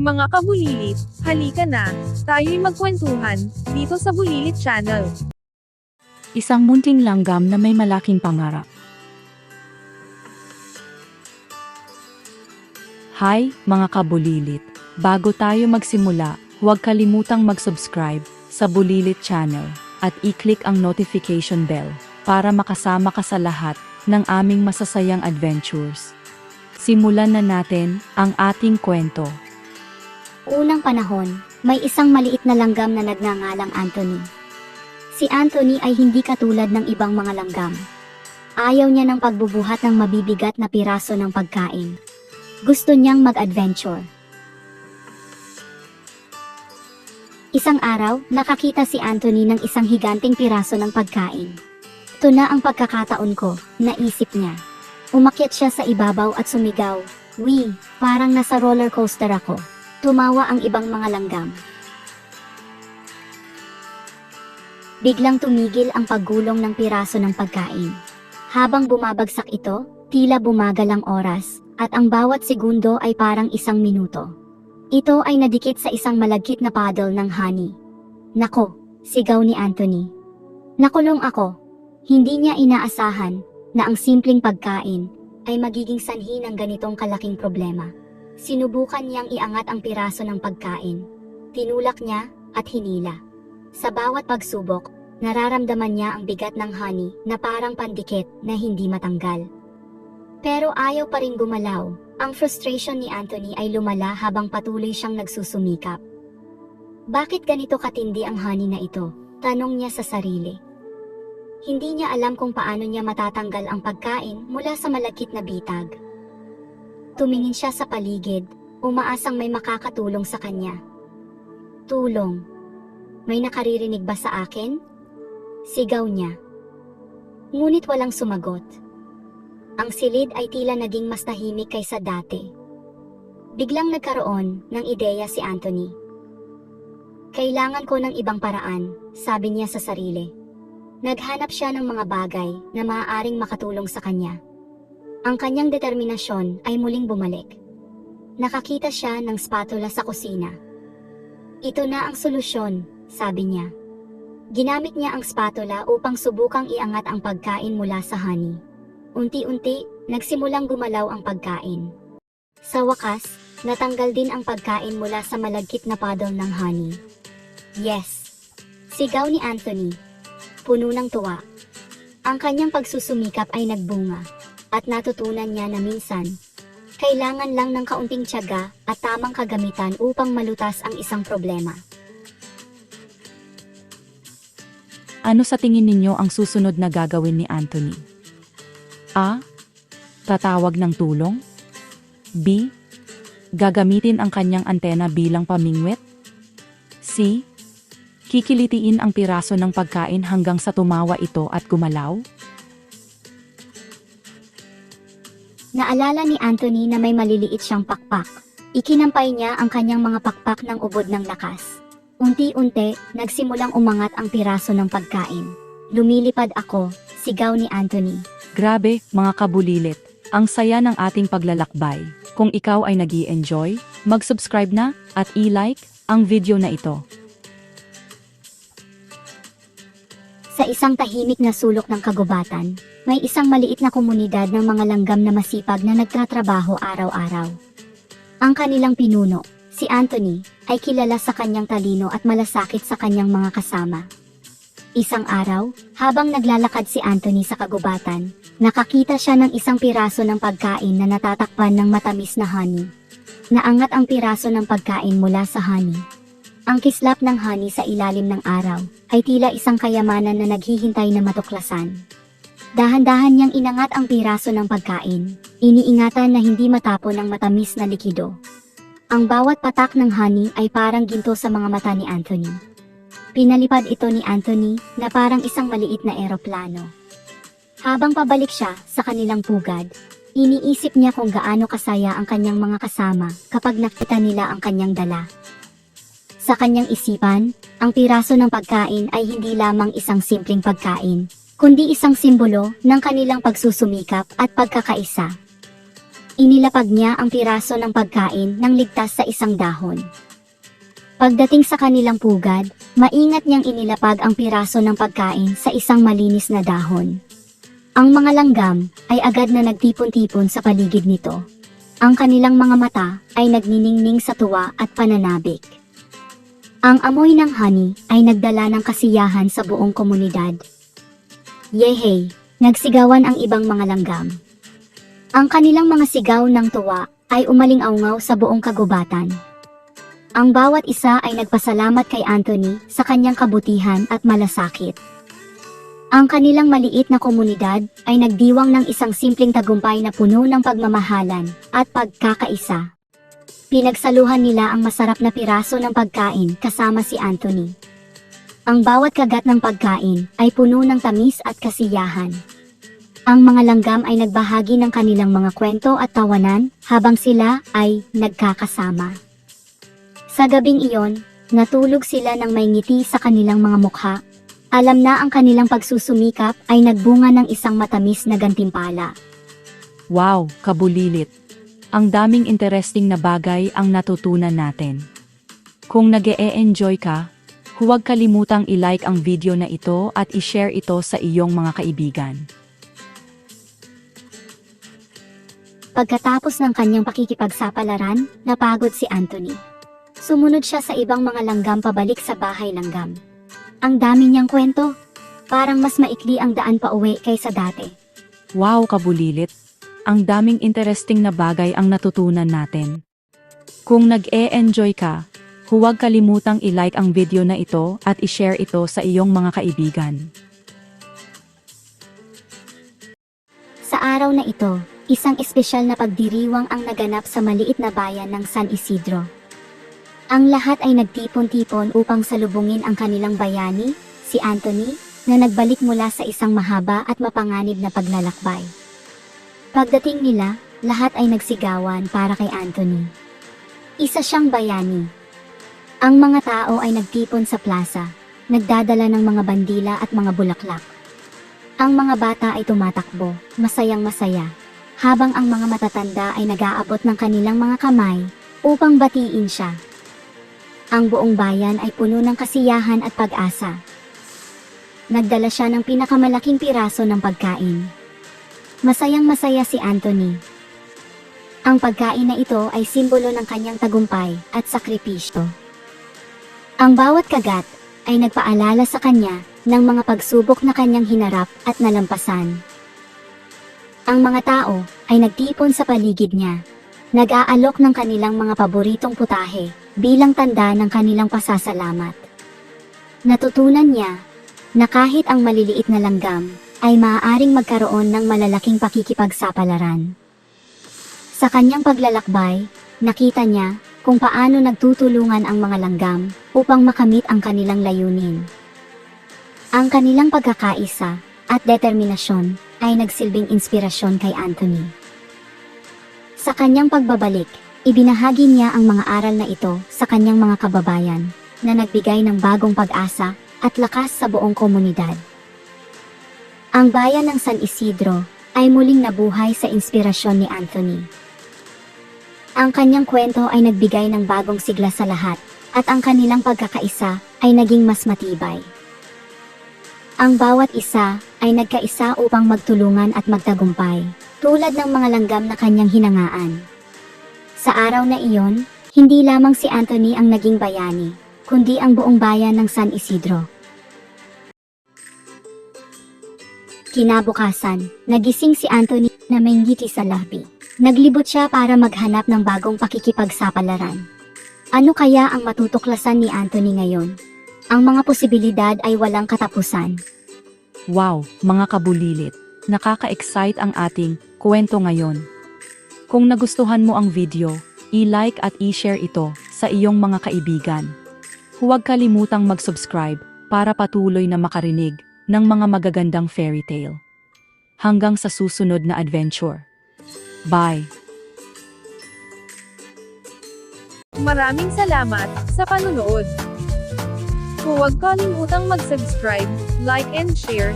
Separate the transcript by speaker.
Speaker 1: Mga kabulilit, halika na, tayo'y magkwentuhan, dito sa Bulilit Channel.
Speaker 2: Isang munting langgam na may malaking pangarap. Hi, mga kabulilit. Bago tayo magsimula, huwag kalimutang mag-subscribe sa Bulilit Channel at i-click ang notification bell para makasama ka sa lahat ng aming masasayang adventures. Simulan na natin ang ating kwento.
Speaker 3: Unang panahon, may isang maliit na langgam na nagngangalang Anthony. Si Anthony ay hindi katulad ng ibang mga langgam. Ayaw niya ng pagbubuhat ng mabibigat na piraso ng pagkain. Gusto niyang mag-adventure. Isang araw, nakakita si Anthony ng isang higanting piraso ng pagkain. Ito na ang pagkakataon ko, naisip niya. Umakyat siya sa ibabaw at sumigaw, Wee, parang nasa roller coaster ako. Tumawa ang ibang mga langgam. Biglang tumigil ang paggulong ng piraso ng pagkain. Habang bumabagsak ito, tila bumagal ang oras, at ang bawat segundo ay parang isang minuto. Ito ay nadikit sa isang malagkit na paddle ng honey. Nako, sigaw ni Anthony. Nakulong ako. Hindi niya inaasahan na ang simpleng pagkain ay magiging sanhi ng ganitong kalaking problema. Sinubukan niyang iangat ang piraso ng pagkain. Tinulak niya at hinila. Sa bawat pagsubok, nararamdaman niya ang bigat ng honey na parang pandikit na hindi matanggal. Pero ayaw pa rin gumalaw. Ang frustration ni Anthony ay lumala habang patuloy siyang nagsusumikap. Bakit ganito katindi ang honey na ito? Tanong niya sa sarili. Hindi niya alam kung paano niya matatanggal ang pagkain mula sa malagkit na bitag. Tumingin siya sa paligid, umaasang may makakatulong sa kanya. Tulong. May nakaririnig ba sa akin? Sigaw niya. Ngunit walang sumagot. Ang silid ay tila naging mas tahimik kaysa dati. Biglang nagkaroon ng ideya si Anthony. Kailangan ko ng ibang paraan, sabi niya sa sarili. Naghanap siya ng mga bagay na maaaring makatulong sa kanya. Ang kanyang determinasyon ay muling bumalik. Nakakita siya ng spatula sa kusina. Ito na ang solusyon, sabi niya. Ginamit niya ang spatula upang subukang iangat ang pagkain mula sa honey. Unti-unti, nagsimulang gumalaw ang pagkain. Sa wakas, natanggal din ang pagkain mula sa malagkit na paddle ng honey. Yes! Sigaw ni Anthony. Puno ng tuwa. Ang kanyang pagsusumikap ay nagbunga, at natutunan niya na minsan, kailangan lang ng kaunting tiyaga at tamang kagamitan upang malutas ang isang problema.
Speaker 2: Ano sa tingin ninyo ang susunod na gagawin ni Anthony? A. Tatawag ng tulong? B. Gagamitin ang kanyang antena bilang pamingwit? C. Kikilitiin ang piraso ng pagkain hanggang sa tumawa ito at gumalaw?
Speaker 3: Naalala ni Anthony na may maliliit siyang pakpak. Ikinampay niya ang kanyang mga pakpak ng ubod ng lakas. Unti-unti, nagsimulang umangat ang piraso ng pagkain. Lumilipad ako, sigaw ni Anthony.
Speaker 2: Grabe, mga kabulilit. Ang saya ng ating paglalakbay. Kung ikaw ay nag enjoy mag-subscribe na at i-like ang video na ito.
Speaker 3: Sa isang tahimik na sulok ng kagubatan, may isang maliit na komunidad ng mga langgam na masipag na nagtatrabaho araw-araw. Ang kanilang pinuno, si Anthony, ay kilala sa kanyang talino at malasakit sa kanyang mga kasama. Isang araw, habang naglalakad si Anthony sa kagubatan, nakakita siya ng isang piraso ng pagkain na natatakpan ng matamis na honey. Naangat ang piraso ng pagkain mula sa honey. Ang kislap ng honey sa ilalim ng araw ay tila isang kayamanan na naghihintay na matuklasan. Dahan-dahan niyang inangat ang piraso ng pagkain, iniingatan na hindi matapon ang matamis na likido. Ang bawat patak ng honey ay parang ginto sa mga mata ni Anthony. Pinalipad ito ni Anthony na parang isang maliit na eroplano. Habang pabalik siya sa kanilang pugad, iniisip niya kung gaano kasaya ang kanyang mga kasama kapag nakita nila ang kanyang dala. Sa kanyang isipan, ang piraso ng pagkain ay hindi lamang isang simpleng pagkain, kundi isang simbolo ng kanilang pagsusumikap at pagkakaisa. inilapag niya ang piraso ng pagkain ng ligtas sa isang dahon. Pagdating sa kanilang pugad, maingat niyang inilapag ang piraso ng pagkain sa isang malinis na dahon. Ang mga langgam ay agad na nagtipon-tipon sa paligid nito. Ang kanilang mga mata ay nagniningning sa tuwa at pananabik. Ang amoy ng honey ay nagdala ng kasiyahan sa buong komunidad. Yehey! Nagsigawan ang ibang mga langgam. Ang kanilang mga sigaw ng tuwa ay umaling-aungaw sa buong kagubatan. Ang bawat isa ay nagpasalamat kay Anthony sa kanyang kabutihan at malasakit. Ang kanilang maliit na komunidad ay nagdiwang ng isang simpleng tagumpay na puno ng pagmamahalan at pagkakaisa. Pinagsaluhan nila ang masarap na piraso ng pagkain kasama si Anthony. Ang bawat kagat ng pagkain ay puno ng tamis at kasiyahan. Ang mga langgam ay nagbahagi ng kanilang mga kwento at tawanan habang sila ay nagkakasama. Sa gabing iyon, natulog sila ng may ngiti sa kanilang mga mukha. Alam na ang kanilang pagsusumikap ay nagbunga ng isang matamis na gantimpala.
Speaker 2: Wow, kabulilit. Ang daming interesting na bagay ang natutunan natin. Kung nag enjoy ka, huwag kalimutang i-like ang video na ito at i-share ito sa iyong mga kaibigan.
Speaker 3: Pagkatapos ng kanyang pakikipagsapalaran, napagod si Anthony. Sumunod siya sa ibang mga langgam pabalik sa bahay langgam. Ang dami niyang kwento. Parang mas maikli ang daan pa uwi kaysa dati.
Speaker 2: Wow, kabulilit. Ang daming interesting na bagay ang natutunan natin. Kung nag-e-enjoy ka, huwag kalimutang i-like ang video na ito at i-share ito sa iyong mga kaibigan.
Speaker 3: Sa araw na ito, isang espesyal na pagdiriwang ang naganap sa maliit na bayan ng San Isidro. Ang lahat ay nagtipon-tipon upang salubungin ang kanilang bayani, si Anthony, na nagbalik mula sa isang mahaba at mapanganib na paglalakbay. Pagdating nila, lahat ay nagsigawan para kay Anthony. Isa siyang bayani. Ang mga tao ay nagtipon sa plaza, nagdadala ng mga bandila at mga bulaklak. Ang mga bata ay tumatakbo, masayang masaya, habang ang mga matatanda ay nag-aabot ng kanilang mga kamay upang batiin siya. Ang buong bayan ay puno ng kasiyahan at pag-asa. Nagdala siya ng pinakamalaking piraso ng pagkain. Masayang masaya si Anthony. Ang pagkain na ito ay simbolo ng kanyang tagumpay at sakripisyo. Ang bawat kagat ay nagpaalala sa kanya ng mga pagsubok na kanyang hinarap at nalampasan. Ang mga tao ay nagtipon sa paligid niya, nag-aalok ng kanilang mga paboritong putahe bilang tanda ng kanilang pasasalamat. Natutunan niya na kahit ang maliliit na langgam ay maaaring magkaroon ng malalaking pakikipagsapalaran. Sa kanyang paglalakbay, nakita niya kung paano nagtutulungan ang mga langgam upang makamit ang kanilang layunin. Ang kanilang pagkakaisa at determinasyon ay nagsilbing inspirasyon kay Anthony. Sa kanyang pagbabalik, ibinahagi niya ang mga aral na ito sa kanyang mga kababayan na nagbigay ng bagong pag-asa at lakas sa buong komunidad. Ang bayan ng San Isidro ay muling nabuhay sa inspirasyon ni Anthony. Ang kanyang kwento ay nagbigay ng bagong sigla sa lahat at ang kanilang pagkakaisa ay naging mas matibay. Ang bawat isa ay nagkaisa upang magtulungan at magtagumpay, tulad ng mga langgam na kanyang hinangaan. Sa araw na iyon, hindi lamang si Anthony ang naging bayani, kundi ang buong bayan ng San Isidro. Kinabukasan, nagising si Anthony na may ngiti sa labi. Naglibot siya para maghanap ng bagong pakikipagsapalaran. Ano kaya ang matutuklasan ni Anthony ngayon? Ang mga posibilidad ay walang katapusan.
Speaker 2: Wow, mga kabulilit. Nakaka-excite ang ating kwento ngayon. Kung nagustuhan mo ang video, i-like at i-share ito sa iyong mga kaibigan. Huwag kalimutang mag-subscribe para patuloy na makarinig ng mga magagandang fairy tale. Hanggang sa susunod na adventure. Bye!
Speaker 1: Maraming salamat sa panunood. Huwag kalimutang mag-subscribe, like and share